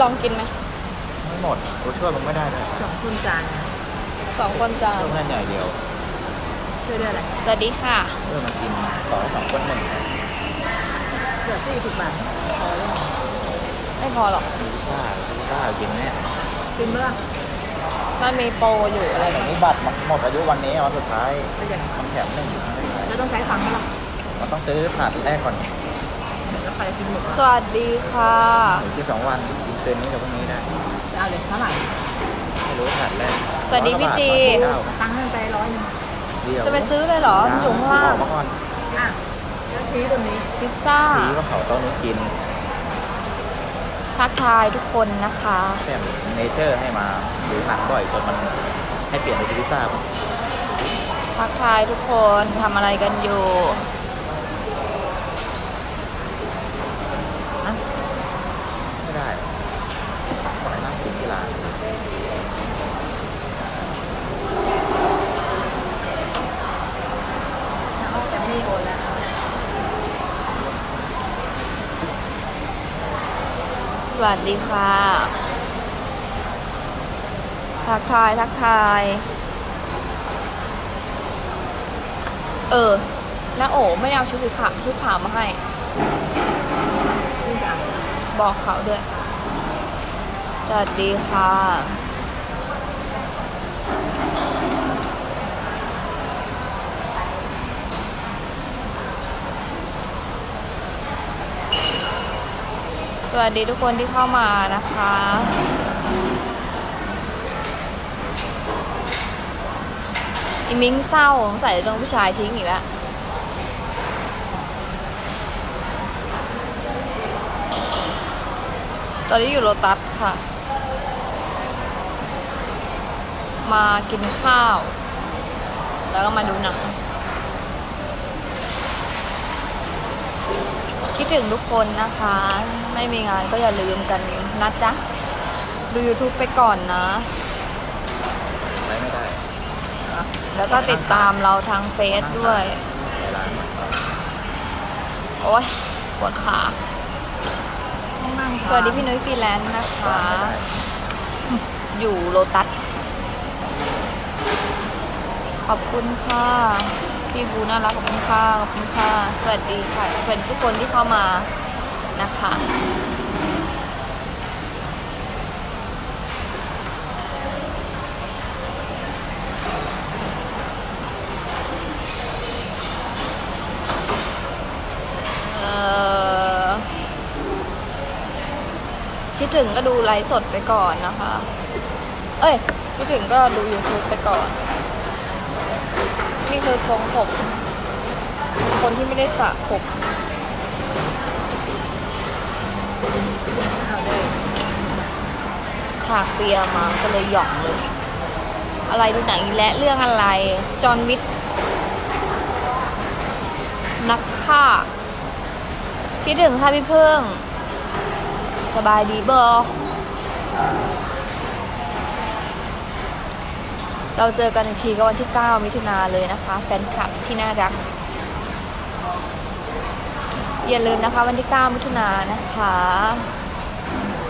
ลองกินไหมไม่หมดกูช่วยมึงไม่ได้เลยสองคนจานไงสองคนจานช่วยแค่ใหญ่เดียวช่วยด้วยอะไรสวัสดีค่ะเพื่อมากินต่อให้สองคนหนึ่งเกือบสี่สิบบาทพอแล้วไม่พอหรอกพิซซ่าพิซซ่ากินแน่กินเมื่อมันมีโปรอยู่อะไรแต่แบบนี่บัตรมันหมดอายุวันนี้วันสุดท้ายไปอย่างมันแถมหนึ่งแล้วต้องใช้ฟังไหมล่ะมันต้องซื้อถาดแรกก่อนแล้วใครกินหมดสวัสดีค่ะหรือที่สองวัน กินเกินนี้กับพรุ่งนี้ได้เอาเลยเท่าไหร่ไม่รู้ถาดแรกสวัสดีพี่จี ร้อยกว่าบาทร้อยสิบเก้าตังค์ให้มันไปร้อยหนึงเดียวจะไปซื้อเลยเหรอมันอยู่ข้างล่างออกมาก่อนอะแล้วชี้ตรงนี้พิซซ่าสีก็เขาโต๊ะนู้นกินทักทายทุกคนนะคะแถมเนเจอร์ให้มาหรือหนักบ่อยจนมันให้เปลี่ยนเป็นพิซซ่า ทักทายทุกคนทำอะไรกันอยู่ ไม่ได้ขอให้นั่งกินที่ร้าน ออกจากนี่โอนแล้ว ส วัสดีค่ะ ทักทาย ทักทาย เออน้าโอไม่เอาชุดสีขาวชุดขาวมาให้ขึ้นจานบอกเขาด้วย สวัสดีค่ะ วัสดีทุกคนที่เข้ามานะคะ อีมิงเศร้าสงสัยจะโดนผู้ชายทิ้งอีกแล้วตอนนี้อยู่โลตัสค่ะ มากินข้าว แล้วก็มาดูหนัง คิด ถึงทุกคนนะคะ ไม่มีงานก็อย่าลืมกันนะจ๊ะ ดู YouTube ไปก่อนนะไว้ไม่ได้แล้วก็ติดตามเราทางเฟซด้วยในร้านโอ๊ยปวดขาต้องนั่งสวัสดีพี่นุ้ยฟรีแลนซ์นะคะอยู่โลตัส ขอบคุณค่ะ พี่บูน่ารักขอบคุณค่ะขอบคุณค่ะ สวัสดีค่ะ สวัสดีทุกคนที่เข้ามานะคะเอ่อคิดถึงก็ดูไลฟ์สดไปก่อนนะคะ เอ้ยคิดถึงก็ดู YouTube ไปก่อน นี่คือทรงผมคนที่ไม่ได้สระผมเอาเลยถากเปียมาก็เลยหย่องเลย อะไรดูหนังอีกแล้วเรื่องอะไร จอห์นวิทนักฆ่า คิดถึงค่ะพี่เพิ่ง สบายดีเบอร์ เราเจอกันอีกทีก็วันที่ 9 มิถุนาเลยนะคะ แฟนคลับที่น่ารัก อย่าลืมนะคะวันที่ 9 มิถุนานนะคะ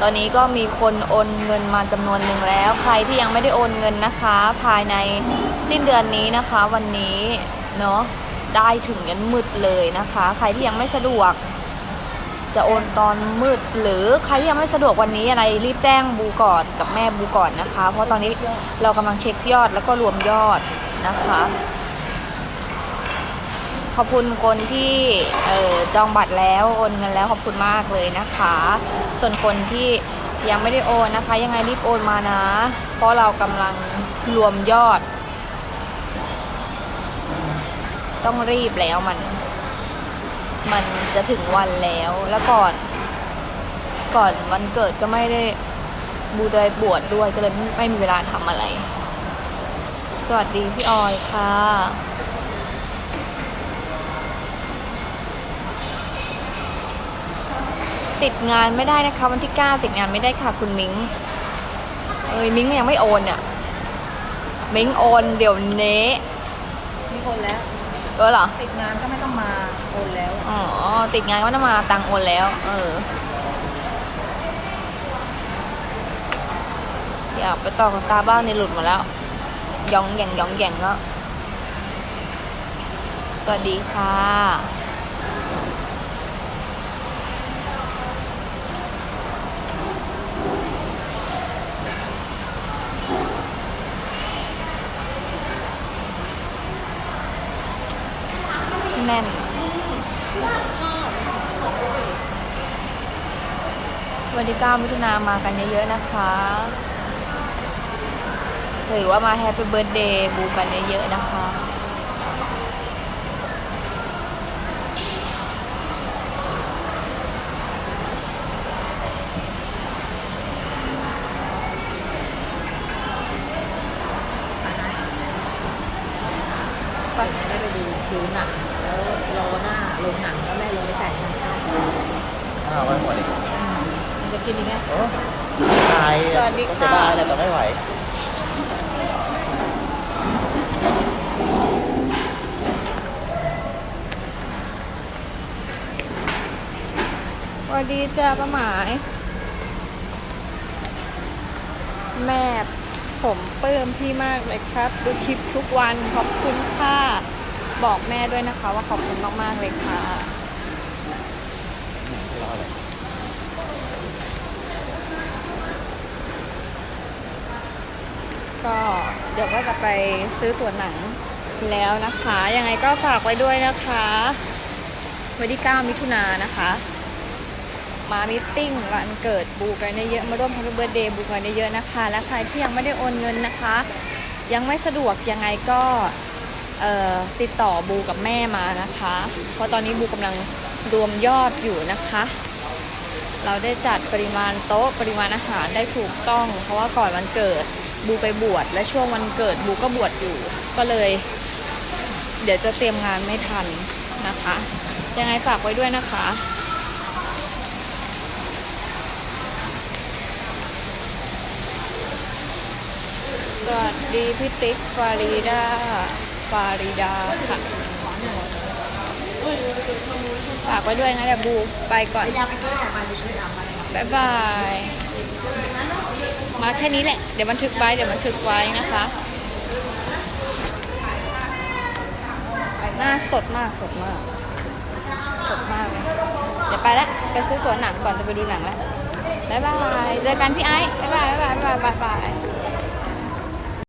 ตอนนี้ก็มีคนโอนเงินมาจำนวนหนึ่งแล้ว ใครที่ยังไม่ได้โอนเงินนะคะ ภายในสิ้นเดือนนี้นะคะ วันนี้เนาะได้ถึงยันมืดเลยนะคะ ใครที่ยังไม่สะดวก จะโอนตอนมืด หรือใครที่ยังไม่สะดวกวันนี้อะไรรีบแจ้งบูก่อนกับแม่บูก่อนนะคะ เพราะตอนนี้เรากำลังเช็คยอดแล้วก็รวมยอดนะคะ ขอบคุณคนที่เออจองบัตรแล้วโอนเงินแล้วขอบคุณมากเลยนะคะ ส่วนคนที่ยังไม่ได้โอนนะคะ ยังไงรีบโอนมานะ เพราะเรากำลังรวมยอด ต้องรีบแล้วมัน มันจะถึงวันแล้ว แล้วก่อน ก่อนวันเกิดก็ไม่ได้บูได้บวชดด้วยก็เลยไม่ไม่มีเวลาทำอะไร สวัสดีพี่ออยค่ะติดงานไม่ได้นะคะ วันที่ 9 ติดงานไม่ได้ค่ะคุณมิงเอ้ยมิงยังไม่โอนเนี่ยมิงโอนเดี๋ยวนี้มีคนแล้วเออเหรอติดงานก็ไม่ต้องมา โอนแล้ว อ๋อ ติดงานก็ต้องมาตังโอนแล้ว เออ อยากไปต่อกับตาบ้างในหลุดมาแล้ว ยองแย่งยองแย่งแล้วสวัสดีค่ะแน่น วันที่9มิถุนามากันเยอะๆนะคะหรือว่ามาแฮปปี้เบิร์ดเดย์บูกันเยอะๆนะคะก็ได้ไปดูดูหนังแล้วรอหน้าโรงหนังแล้วแม่ลงไปจ่ายเงินค่าอ้าวไม่หมดอีกมันจะ กินยังไงโอ้ตายสวัสดีค่ะก็เสียดายแหละแต่ไม่ไหว สวัสดีจ้าป้าหมาย แม่ผมปลื้มพี่มากเลยครับ ดูคลิปทุกวันขอบคุณค่ะ บอกแม่ด้วยนะคะว่าขอบคุณมาก ๆ เลยค่ะ รอเลย ก็เดี๋ยวก็จะไปซื้อตั๋วหนังแล้วนะคะ ยังไงก็ฝากไว้ด้วยนะคะ วันที่ 9 มิถุนายนนะคะ มามิทติ้งวันเกิดบูกันเยอะๆมาร่วม Happy Birthday บูกันเยอะๆนะคะ และใครที่ยังไม่ได้โอนเงินนะคะ ยังไม่สะดวกยังไงก็ติดต่อบูกับแม่มานะคะ เพราะตอนนี้บูกำลังรวมยอดอยู่นะคะ เราได้จัดปริมาณโต๊ะปริมาณอาหารได้ถูกต้อง เพราะว่าก่อนวันเกิด บูไปบวชและช่วงวันเกิดบูก็บวชอยู่ ก็เลย เดี๋ยวจะเตรียมงานไม่ทันนะคะ ยังไงฝากไว้ด้วยนะคะสวัสดีพี่ติ๊กฟารีดาฟารีดาค่ะฝากไว้ด้วยนะเดี๋ยวบูไปก่อนบ๊ายบาย มาแค่นี้แหละ เดี๋ยวบันทึกไว้ เดี๋ยวบันทึกไว้นะคะ หน้าสดมากสดมาก สดมากเลยเดี๋ยวไปละไปซื้อตั๋วหนังก่อนจะไปดูหนังแล้วบ๊ายบาย เจอกันพี่ไอซ์บ๊ายบายบ๊ายบายบ๊ายบายบ๊ายบาย